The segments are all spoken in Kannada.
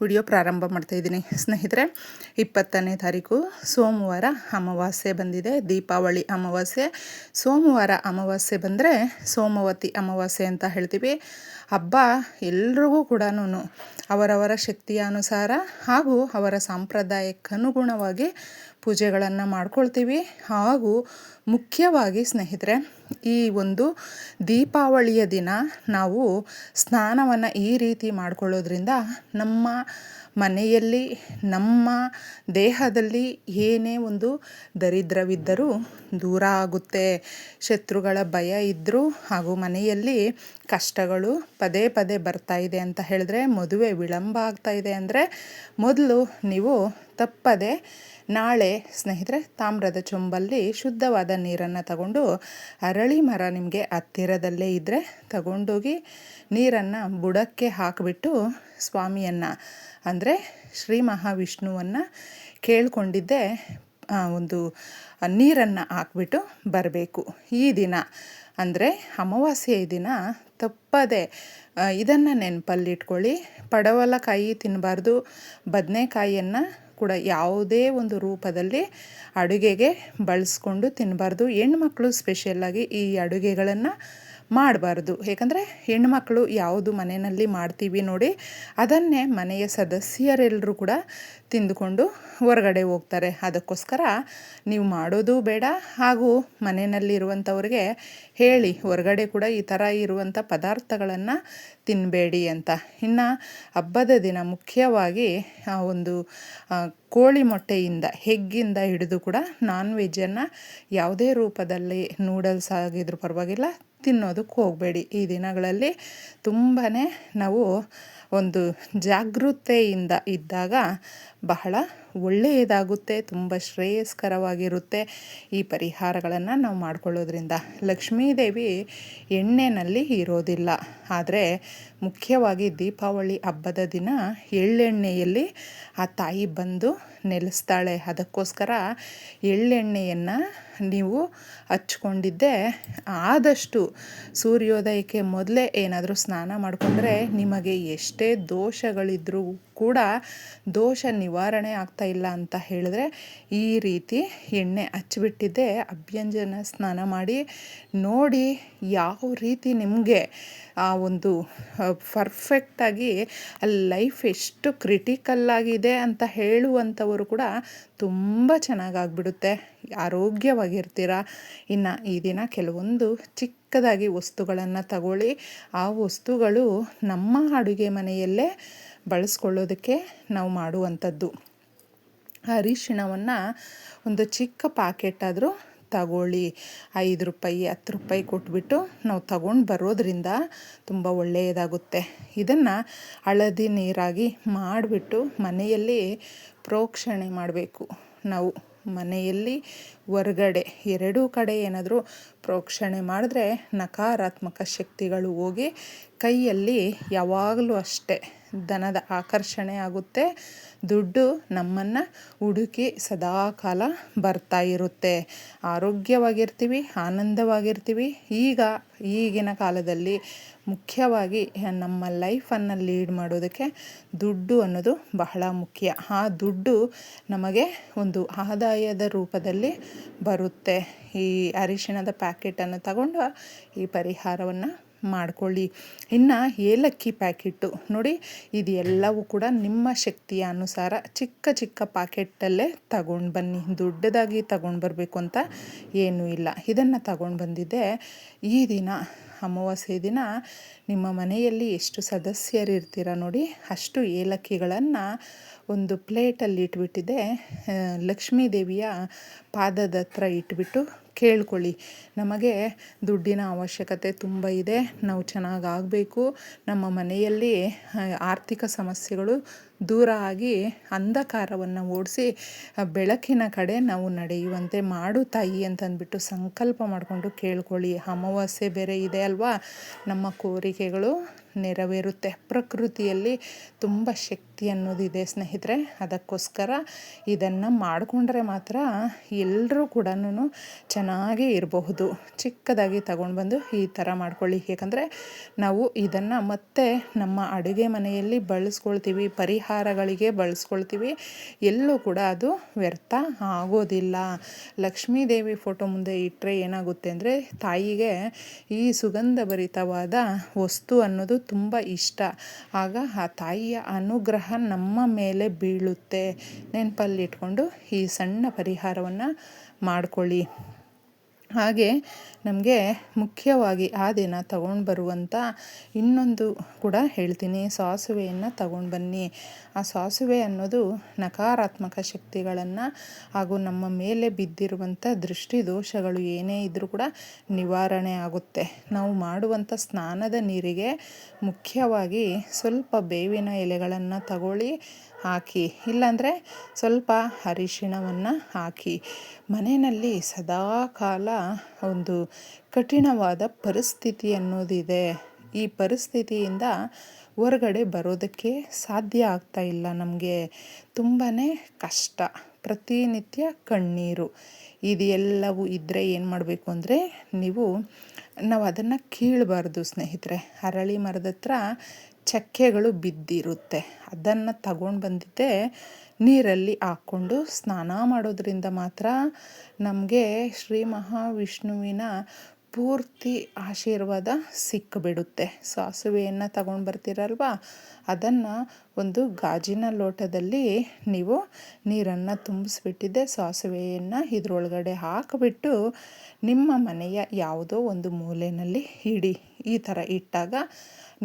ವಿಡಿಯೋ ಪ್ರಾರಂಭ ಮಾಡ್ತಾ ಇದ್ದೀನಿ. ಸ್ನೇಹಿತರೆ, ಇಪ್ಪತ್ತನೇ ತಾರೀಕು ಸೋಮವಾರ ಅಮಾವಾಸ್ಯೆ ಬಂದಿದೆ. ದೀಪಾವಳಿ ಅಮಾವಾಸ್ಯೆ. ಸೋಮವಾರ ಅಮಾವಾಸ್ಯೆ ಬಂದರೆ ಸೋಮವತಿ ಅಮಾವಾಸ್ಯೆ ಅಂತ ಹೇಳ್ತೀವಿ. ಹಬ್ಬ ಎಲ್ರಿಗೂ ಕೂಡ ಅವರವರ ಶಕ್ತಿಯ ಅನುಸಾರ ಹಾಗೂ ಅವರ ಸಾಂಪ್ರದಾಯಕ್ಕನುಗುಣವಾಗಿ ಪೂಜೆಗಳನ್ನು ಮಾಡ್ಕೊಳ್ತೀವಿ. ಹಾಗೂ ಮುಖ್ಯವಾಗಿ ಸ್ನೇಹಿತರೆ ಈ ಒಂದು ದೀಪಾವಳಿಯ ದಿನ ನಾವು ಸ್ನಾನವನ್ನು ಈ ರೀತಿ ಮಾಡ್ಕೊಳ್ಳೋದ್ರಿಂದ ನಮ್ಮ ಮನೆಯಲ್ಲಿ, ನಮ್ಮ ದೇಹದಲ್ಲಿ ಏನೇ ಒಂದು ದರಿದ್ರವಿದ್ದರೂ ದೂರ ಆಗುತ್ತೆ. ಶತ್ರುಗಳ ಭಯ ಇದ್ದರೂ ಹಾಗೂ ಮನೆಯಲ್ಲಿ ಕಷ್ಟಗಳು ಪದೇ ಪದೇ ಬರ್ತಾ ಇದೆ ಅಂತ ಹೇಳಿದ್ರೆ, ಮದುವೆ ವಿಳಂಬ ಆಗ್ತಾ ಇದೆ ಅಂದರೆ ಮೊದಲು ನೀವು ತಪ್ಪದೆ ನಾಳೆ ಸ್ನೇಹಿತರೆ, ತಾಮ್ರದ ಚೊಂಬಲ್ಲಿ ಶುದ್ಧವಾದ ನೀರನ್ನು ತಗೊಂಡು ಅರಳಿ ಮರ ನಿಮಗೆ ಹತ್ತಿರದಲ್ಲೇ ಇದ್ದರೆ ತಗೊಂಡೋಗಿ ನೀರನ್ನು ಬುಡಕ್ಕೆ ಹಾಕಿಬಿಟ್ಟು ಸ್ವಾಮಿಯನ್ನು, ಅಂದರೆ ಶ್ರೀ ಮಹಾವಿಷ್ಣುವನ್ನು ಕೇಳಿಕೊಂಡಿದ್ದೆ ಒಂದು ನೀರನ್ನು ಹಾಕ್ಬಿಟ್ಟು ಬರಬೇಕು. ಈ ದಿನ, ಅಂದರೆ ಅಮಾವಾಸ್ಯೆ ದಿನ ತಪ್ಪದೆ ಇದನ್ನು ನೆನಪಲ್ಲಿಟ್ಕೊಳ್ಳಿ. ಪಡವಲಕಾಯಿ ತಿನ್ನಬಾರ್ದು ಬದನೆಕಾಯಿಯನ್ನು ಕೂಡ ಯಾವುದೇ ಒಂದು ರೂಪದಲ್ಲಿ ಅಡುಗೆಗೆ ಬಳಸ್ಕೊಂಡು ತಿನ್ನಬಾರ್ದು ಹೆಣ್ಮಕ್ಳು ಸ್ಪೆಷಲ್ಲಾಗಿ ಈ ಅಡುಗೆಗಳನ್ನು ಮಾಡಬಾರ್ದು. ಏಕೆಂದರೆ ಹೆಣ್ಮಕ್ಳು ಯಾವುದು ಮನೆಯಲ್ಲಿ ಮಾಡ್ತೀವಿ ನೋಡಿ, ಅದನ್ನೇ ಮನೆಯ ಸದಸ್ಯರೆಲ್ಲರೂ ಕೂಡ ತಿಂದುಕೊಂಡು ಹೊರಗಡೆ ಹೋಗ್ತಾರೆ. ಅದಕ್ಕೋಸ್ಕರ ನೀವು ಮಾಡೋದು ಬೇಡ. ಹಾಗೂ ಮನೆಯಲ್ಲಿರುವಂಥವ್ರಿಗೆ ಹೇಳಿ, ಹೊರಗಡೆ ಕೂಡ ಈ ಥರ ಇರುವಂಥ ಪದಾರ್ಥಗಳನ್ನು ತಿನ್ನಬೇಡಿ ಅಂತ. ಇನ್ನು ಹಬ್ಬದ ದಿನ ಮುಖ್ಯವಾಗಿ ಒಂದು ಕೋಳಿ ಮೊಟ್ಟೆಯಿಂದ, ಹೆಗ್ಗಿಂದ ಹಿಡಿದು ಕೂಡ ನಾನ್ ವೆಜ್ಜನ್ನು ಯಾವುದೇ ರೂಪದಲ್ಲಿ ನೂಡಲ್ಸ್ ಆಗಿದ್ರೂ ಪರವಾಗಿಲ್ಲ, ತಿನ್ನೋದಕ್ಕೆ ಹೋಗಬೇಡಿ. ಈ ದಿನಗಳಲ್ಲಿ ತುಂಬಾ ನಾವು ಒಂದು ಜಾಗೃತೆಯಿಂದ ಇದ್ದಾಗ ಬಹಳ ಒಳ್ಳೆಯದಾಗುತ್ತೆ, ತುಂಬ ಶ್ರೇಯಸ್ಕರವಾಗಿರುತ್ತೆ ಈ ಪರಿಹಾರಗಳನ್ನು ನಾವು ಮಾಡಿಕೊಳ್ಳೋದ್ರಿಂದ. ಲಕ್ಷ್ಮೀದೇವಿ ಎಣ್ಣೆಯಲ್ಲಿ ಇರೋದಿಲ್ಲ, ಆದರೆ ಮುಖ್ಯವಾಗಿ ದೀಪಾವಳಿ ಹಬ್ಬದ ದಿನ ಎಳ್ಳೆಣ್ಣೆಯಲ್ಲಿ ಆ ತಾಯಿ ಬಂದು ನೆಲೆಸ್ತಾಳೆ. ಅದಕ್ಕೋಸ್ಕರ ಎಳ್ಳೆಣ್ಣೆಯನ್ನು ನೀವು ಹಚ್ಕೊಂಡಿದ್ದೆ. ಆದಷ್ಟು ಸೂರ್ಯೋದಯಕ್ಕೆ ಮೊದಲೇ ಏನಾದರೂ ಸ್ನಾನ ಮಾಡಿಕೊಂಡ್ರೆ ನಿಮಗೆ ಎಷ್ಟೇ ದೋಷಗಳಿದ್ರೂ ಕೂಡ ದೋಷ ನಿವಾರಣೆ ಆಗ್ತಾ ಇಲ್ಲ ಅಂತ ಹೇಳಿದ್ರೆ ಈ ರೀತಿ ಎಣ್ಣೆ ಹಚ್ಚಿಬಿಟ್ಟಿದ್ದೆ. ಅಭ್ಯಂಜನ ಸ್ನಾನ ಮಾಡಿ ನೋಡಿ ಯಾವ ರೀತಿ ನಿಮಗೆ ಆ ಒಂದು ಪರ್ಫೆಕ್ಟಾಗಿ ಅಲ್ಲಿ ಲೈಫ್ ಎಷ್ಟು ಕ್ರಿಟಿಕಲ್ಲಾಗಿದೆ ಅಂತ ಹೇಳುವಂಥವರು ಕೂಡ ತುಂಬ ಚೆನ್ನಾಗಾಗ್ಬಿಡುತ್ತೆ. ಆರೋಗ್ಯವಾಗಿರ್ತೀರ. ಇನ್ನು ಈ ದಿನ ಕೆಲವೊಂದು ಚಿಕ್ಕದಾಗಿ ವಸ್ತುಗಳನ್ನು ತಗೊಳ್ಳಿ. ಆ ವಸ್ತುಗಳು ನಮ್ಮ ಅಡುಗೆ ಮನೆಯಲ್ಲೇ ಬಳಸ್ಕೊಳ್ಳೋದಕ್ಕೆ ನಾವು ಮಾಡುವಂಥದ್ದು. ಅರಿಶಿಣವನ್ನು ಒಂದು ಚಿಕ್ಕ ಪಾಕೆಟ್ ಆದರೂ ತಗೊಳ್ಳಿ. ಐದು ರೂಪಾಯಿ, ಹತ್ತು ರೂಪಾಯಿ ಕೊಟ್ಬಿಟ್ಟು ನಾವು ತಗೊಂಡು ಬರೋದ್ರಿಂದ ತುಂಬ ಒಳ್ಳೆಯದಾಗುತ್ತೆ. ಇದನ್ನು ಹಳದಿ ನೀರಾಗಿ ಮಾಡಿಬಿಟ್ಟು ಮನೆಯಲ್ಲಿ ಪ್ರೋಕ್ಷಣೆ ಮಾಡಬೇಕು. ನಾವು ಮನೆಯಲ್ಲಿ ಹೊರ್ಗಡೆ ಎರಡೂ ಕಡೆ ಏನಾದರೂ ಪ್ರೋಕ್ಷಣೆ ಮಾಡಿದ್ರೆ ನಕಾರಾತ್ಮಕ ಶಕ್ತಿಗಳು ಹೋಗಿ ಕೈಯಲ್ಲಿ ಯಾವಾಗಲೂ ಅಷ್ಟೇ. ಧನದ ಆಕರ್ಷಣೆ ಆಗುತ್ತೆ. ದುಡ್ಡು ನಮ್ಮನ್ನು ಹುಡುಕಿ ಸದಾಕಾಲ ಬರ್ತಾ ಇರುತ್ತೆ. ಆರೋಗ್ಯವಾಗಿರ್ತೀವಿ, ಆನಂದವಾಗಿರ್ತೀವಿ. ಈಗ, ಈಗಿನ ಕಾಲದಲ್ಲಿ ಮುಖ್ಯವಾಗಿ ನಮ್ಮ ಲೈಫನ್ನು ಲೀಡ್ ಮಾಡೋದಕ್ಕೆ ದುಡ್ಡು ಅನ್ನೋದು ಬಹಳ ಮುಖ್ಯ. ಆ ದುಡ್ಡು ನಮಗೆ ಒಂದು ಆದಾಯದ ರೂಪದಲ್ಲಿ ಬರುತ್ತೆ. ಈ ಅರಿಶಿಣದ ಪ್ಯಾಕೆಟನ್ನು ತಗೊಂಡು ಈ ಪರಿಹಾರವನ್ನು ಮಾಡ್ಕೊಳ್ಳಿ. ಇನ್ನು ಏಲಕ್ಕಿ ಪ್ಯಾಕೆಟು ನೋಡಿ ಇದು ಎಲ್ಲವೂ ಕೂಡ ನಿಮ್ಮ ಶಕ್ತಿಯ ಅನುಸಾರ ಚಿಕ್ಕ ಚಿಕ್ಕ ಪ್ಯಾಕೆಟಲ್ಲೇ ತಗೊಂಡು ಬನ್ನಿ. ದೊಡ್ಡದಾಗಿ ತಗೊಂಡು ಬರಬೇಕು ಅಂತ ಏನೂ ಇಲ್ಲ. ಇದನ್ನು ತಗೊಂಡು ಬಂದಿದ್ದೆ ಈ ದಿನ, ಅಮಾವಾಸ್ಯೆ ದಿನ. ನಿಮ್ಮ ಮನೆಯಲ್ಲಿ ಎಷ್ಟು ಸದಸ್ಯರಿರ್ತೀರ ನೋಡಿ, ಅಷ್ಟು ಏಲಕ್ಕಿಗಳನ್ನು ಒಂದು ಪ್ಲೇಟಲ್ಲಿ ಇಟ್ಬಿಟ್ಟಿದ್ದೆ. ಲಕ್ಷ್ಮೀ ದೇವಿಯ ಪಾದದ ಹತ್ರ ಇಟ್ಬಿಟ್ಟು ಕೇಳ್ಕೊಳ್ಳಿ. ನಮಗೆ ದುಡ್ಡಿನ ಅವಶ್ಯಕತೆ ತುಂಬ ಇದೆ. ನಾವು ಚೆನ್ನಾಗಾಗಬೇಕು ನಮ್ಮ ಮನೆಯಲ್ಲಿ ಆರ್ಥಿಕ ಸಮಸ್ಯೆಗಳು ದೂರ ಆಗಿ ಅಂಧಕಾರವನ್ನು ಓಡಿಸಿ ಬೆಳಕಿನ ಕಡೆ ನಾವು ನಡೆಯುವಂತೆ ಮಾಡು ತಾಯಿ ಅಂತಂದ್ಬಿಟ್ಟು ಸಂಕಲ್ಪ ಮಾಡಿಕೊಂಡು ಕೇಳ್ಕೊಳ್ಳಿ. ಅಮಾವಾಸ್ಯೆ ಬೇರೆ ಇದೆ ಅಲ್ವಾ? ನಮ್ಮ ಕೋರಿಕೆಗಳು ನೆರವೇರುತ್ತೆ. ಪ್ರಕೃತಿಯಲ್ಲಿ ತುಂಬ ಶಕ್ತಿ ಅನ್ನೋದಿದೆ ಸ್ನೇಹಿತರೆ. ಅದಕ್ಕೋಸ್ಕರ ಇದನ್ನು ಮಾಡಿಕೊಂಡ್ರೆ ಮಾತ್ರ ಎಲ್ಲರೂ ಕೂಡ ಚೆನ್ನಾಗಿ ಇರಬಹುದು. ಚಿಕ್ಕದಾಗಿ ತಗೊಂಡು ಬಂದು ಈ ಥರ ಮಾಡ್ಕೊಳ್ಳಿ. ಏಕೆಂದರೆ ನಾವು ಇದನ್ನು ಮತ್ತೆ ನಮ್ಮ ಅಡುಗೆ ಮನೆಯಲ್ಲಿ ಬಳಸ್ಕೊಳ್ತೀವಿ. ಪರಿಹಾರಗಳಿಗೆ ಬಳಸ್ಕೊಳ್ತೀವಿ. ಎಲ್ಲೂ ಕೂಡ ಅದು ವ್ಯರ್ಥ ಆಗೋದಿಲ್ಲ. ಲಕ್ಷ್ಮೀ ದೇವಿ ಫೋಟೋ ಮುಂದೆ ಇಟ್ಟರೆ ಏನಾಗುತ್ತೆ ಅಂದರೆ ತಾಯಿಗೆ ಈ ಸುಗಂಧಭರಿತವಾದ ವಸ್ತು ಅನ್ನೋದು ತುಂಬ ಇಷ್ಟ. ಆಗ ಆ ತಾಯಿಯ ಅನುಗ್ರಹ ನಮ್ಮ ಮೇಲೆ ಬೀಳುತ್ತೆ. ನೆನಪಲ್ಲಿಟ್ಕೊಂಡು ಈ ಸಣ್ಣ ಪರಿಹಾರವನ್ನು ಮಾಡ್ಕೊಳ್ಳಿ. ಹಾಗೆ ನಮಗೆ ಮುಖ್ಯವಾಗಿ ಆ ದಿನ ತಗೊಂಡು ಬರುವಂಥ ಇನ್ನೊಂದು ಕೂಡ ಹೇಳ್ತೀನಿ. ಸಾಸುವೆಯನ್ನು ತಗೊಂಡು ಬನ್ನಿ. ಆ ಸಾಸುವೆ ಅನ್ನೋದು ನಕಾರಾತ್ಮಕ ಶಕ್ತಿಗಳನ್ನು ಹಾಗೂ ನಮ್ಮ ಮೇಲೆ ಬಿದ್ದಿರುವಂಥ ದೃಷ್ಟಿ ದೋಷಗಳು ಏನೇ ಇದ್ದರೂ ಕೂಡ ನಿವಾರಣೆ ಆಗುತ್ತೆ. ನಾವು ಮಾಡುವಂಥ ಸ್ನಾನದ ನೀರಿಗೆ ಮುಖ್ಯವಾಗಿ ಸ್ವಲ್ಪ ಬೇವಿನ ಎಲೆಗಳನ್ನು ತಗೊಳ್ಳಿ, ಹಾಕಿ. ಇಲ್ಲಾಂದರೆ ಸ್ವಲ್ಪ ಅರಿಶಿಣವನ್ನು ಹಾಕಿ. ಮನೆಯಲ್ಲಿ ಸದಾಕಾಲ ಒಂದು ಕಠಿಣವಾದ ಪರಿಸ್ಥಿತಿ ಅನ್ನೋದಿದೆ. ಈ ಪರಿಸ್ಥಿತಿಯಿಂದ ಹೊರಗಡೆ ಬರೋದಕ್ಕೆ ಸಾಧ್ಯ ಆಗ್ತಾ ಇಲ್ಲ ನಮಗೆ. ತುಂಬಾ ಕಷ್ಟ. ಪ್ರತಿನಿತ್ಯ ಕಣ್ಣೀರು. ಇದು ಎಲ್ಲವೂ ಇದ್ದರೆ ಏನು ಮಾಡಬೇಕು ಅಂದರೆ ನೀವು, ನಾವು ಅದನ್ನು ಕೀಳಬಾರ್ದು ಸ್ನೇಹಿತರೆ. ಅರಳಿ ಮರದ ಹತ್ರ ಚಕ್ಕೆಗಳು ಬಿದ್ದಿರುತ್ತೆ. ಅದನ್ನು ತಗೊಂಡು ಬಂದಿದ್ದೆ ನೀರಲ್ಲಿ ಹಾಕ್ಕೊಂಡು ಸ್ನಾನ ಮಾಡೋದ್ರಿಂದ ಮಾತ್ರ ನಮಗೆ ಶ್ರೀ ಮಹಾವಿಷ್ಣುವಿನ ಪೂರ್ತಿ ಆಶೀರ್ವಾದ ಸಿಕ್ಕಿಬಿಡುತ್ತೆ ಸಾಸುವೆಯನ್ನು ತಗೊಂಡು ಬರ್ತೀರಲ್ವ? ಅದನ್ನು ಒಂದು ಗಾಜಿನ ಲೋಟದಲ್ಲಿ ನೀವು ನೀರನ್ನು ತುಂಬಿಸ್ಬಿಟ್ಟಿದ್ದೆ, ಸಾಸಿವೆಯನ್ನು ಇದರೊಳಗಡೆ ಹಾಕಿಬಿಟ್ಟು ನಿಮ್ಮ ಮನೆಯ ಯಾವುದೋ ಒಂದು ಮೂಲೆಯಲ್ಲಿ ಇಡಿ. ಈ ಥರ ಇಟ್ಟಾಗ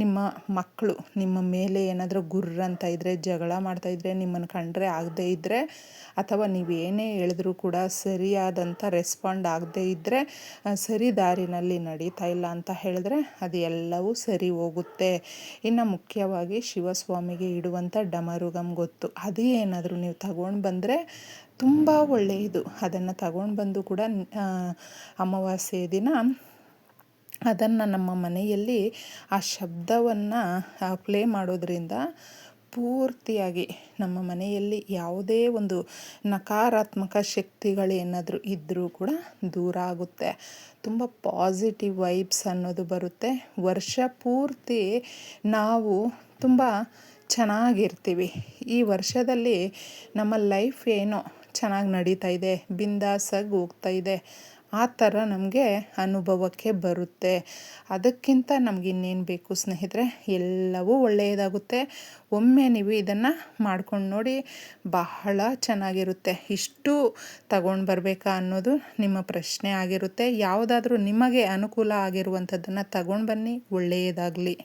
ನಿಮ್ಮ ಮಕ್ಕಳು, ನಿಮ್ಮ ಮೇಲೆ ಏನಾದರೂ ಗುರ್ರಂತ ಇದ್ದರೆ ಜಗಳ ಮಾಡ್ತಾಯಿದ್ರೆ ನಿಮ್ಮನ್ನು ಕಂಡ್ರೆ ಆಗದೇ ಇದ್ದರೆ ಅಥವಾ ನೀವೇನೇ ಹೇಳಿದ್ರೂ ಕೂಡ ಸರಿಯಾದಂಥ ರೆಸ್ಪಾಂಡ್ ಆಗದೇ ಇದ್ದರೆ ಸರಿ ದಾರಿನಲ್ಲಿ ನಡೀತಾ ಇಲ್ಲ ಅಂತ ಹೇಳಿದ್ರೆ ಅದು ಎಲ್ಲವೂ ಸರಿ ಹೋಗುತ್ತೆ. ಇನ್ನು ಮುಖ್ಯವಾಗಿ ಶಿವಸ್ವಾಮಿಗೆ ಇಡುವಂಥ ಡಮರುಗಮ್ ಗೊತ್ತು. ಅದು ಏನಾದರೂ ನೀವು ತಗೊಂಡು ಬಂದರೆ ತುಂಬ ಒಳ್ಳೆಯದು. ಅದನ್ನು ತಗೊಂಡು ಬಂದು ಕೂಡ ಅಮಾವಾಸ್ಯೆ ದಿನ ಅದನ್ನು ನಮ್ಮ ಮನೆಯಲ್ಲಿ ಆ ಶಬ್ದವನ್ನು ಪ್ಲೇ ಮಾಡೋದ್ರಿಂದ ಪೂರ್ತಿಯಾಗಿ ನಮ್ಮ ಮನೆಯಲ್ಲಿ ಯಾವುದೇ ಒಂದು ನಕಾರಾತ್ಮಕ ಶಕ್ತಿಗಳೇನಾದರೂ ಇದ್ದರೂ ಕೂಡ ದೂರ ಆಗುತ್ತೆ. ತುಂಬ ಪಾಸಿಟಿವ್ ವೈಬ್ಸ್ ಅನ್ನೋದು ಬರುತ್ತೆ. ವರ್ಷ ಪೂರ್ತಿ ನಾವು ತುಂಬ ಚೆನ್ನಾಗಿರ್ತೀವಿ. ಈ ವರ್ಷದಲ್ಲಿ ನಮ್ಮ ಲೈಫ್ ಏನೋ ಚೆನ್ನಾಗಿ ನಡೀತಾ ಇದೆ, ಬಿಂದಾಸಾಗಿ ಹೋಗ್ತಾ ಇದೆ. ಆ ಥರ ನಮಗೆ ಅನುಭವಕ್ಕೆ ಬರುತ್ತೆ. ಅದಕ್ಕಿಂತ ನಮ್ಗೆ ಇನ್ನೇನು ಬೇಕು ಸ್ನೇಹಿತರೆ? ಎಲ್ಲವೂ ಒಳ್ಳೆಯದಾಗುತ್ತೆ. ಒಮ್ಮೆ ನೀವು ಇದನ್ನು ಮಾಡ್ಕೊಂಡು ನೋಡಿ ಬಹಳ ಚೆನ್ನಾಗಿರುತ್ತೆ. ಇಷ್ಟು ತಗೊಂಡು ಬರಬೇಕಾ ಅನ್ನೋದು ನಿಮ್ಮ ಪ್ರಶ್ನೆ ಆಗಿರುತ್ತೆ. ಯಾವುದಾದ್ರೂ ನಿಮಗೆ ಅನುಕೂಲ ಆಗಿರುವಂಥದ್ದನ್ನು ತಗೊಂಡು ಬನ್ನಿ. ಒಳ್ಳೆಯದಾಗಲಿ.